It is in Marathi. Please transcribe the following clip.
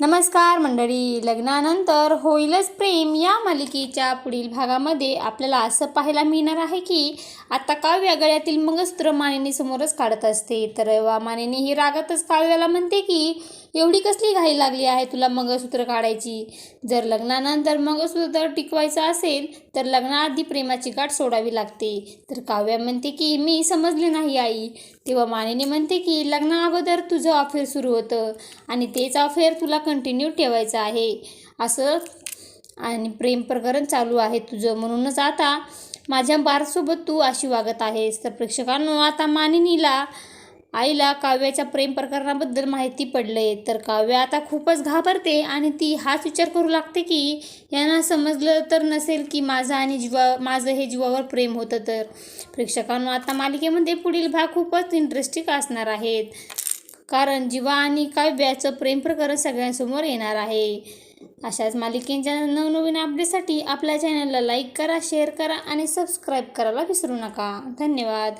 नमस्कार मंडळी लग्नानंतर होईलच प्रेम या मालिकेच्या पुढील भागामध्ये आपल्याला असं पाहायला मिळणार आहे की आता काव्या गळ्यातील मंगळसूत्र मानेनी समोरच काढत असते. तर वा मानिनी ही रागातच काव्याला म्हणते की एवढी कसली घाई लागली आहे तुला मंगळसूत्र काढायची? जर लग्नानंतर मंगळसूत्र टिकवायचं असेल तर लग्नाआधी प्रेमाची गाठ सोडावी लागते. तर काव्या म्हणते की मी समजले नाही आई. तेव्हा मानिनी म्हणते की लग्ना अगोदर तुझं अफेअर सुरू होतं आणि तेच अफेअर तुला कंटिन्यू ठेवायचं आहे. असं आणि प्रेम प्रकरण चालू आहे तुझं. म्हणूनच आता माझ्या बारसोबत तू अशी वागत आहेस. तर प्रेक्षकांनो आता मानिनीला आईला काव्याच्या प्रेम प्रकरणाबद्दल माहिती पडले तर काव्य आता खूपच घाबरते आणि ती हाच विचार करू लागते की यांना समजलं तर नसेल की माझं आणि जीवा माझं हे जीवावर प्रेम होतं तर. प्रेक्षकांना आता मालिकेमध्ये पुढील भाग खूपच इंटरेस्टिंग असणार आहेत. कारण जीवा आणि काव्याचं प्रेम प्रकरण सगळ्यांसमोर येणार आहे. अशाच मालिकेच्या नवनवीन अपडेटसाठी आपल्या चॅनलला लाईक करा शेअर करा आणि सबस्क्राईब करायला विसरू नका. धन्यवाद.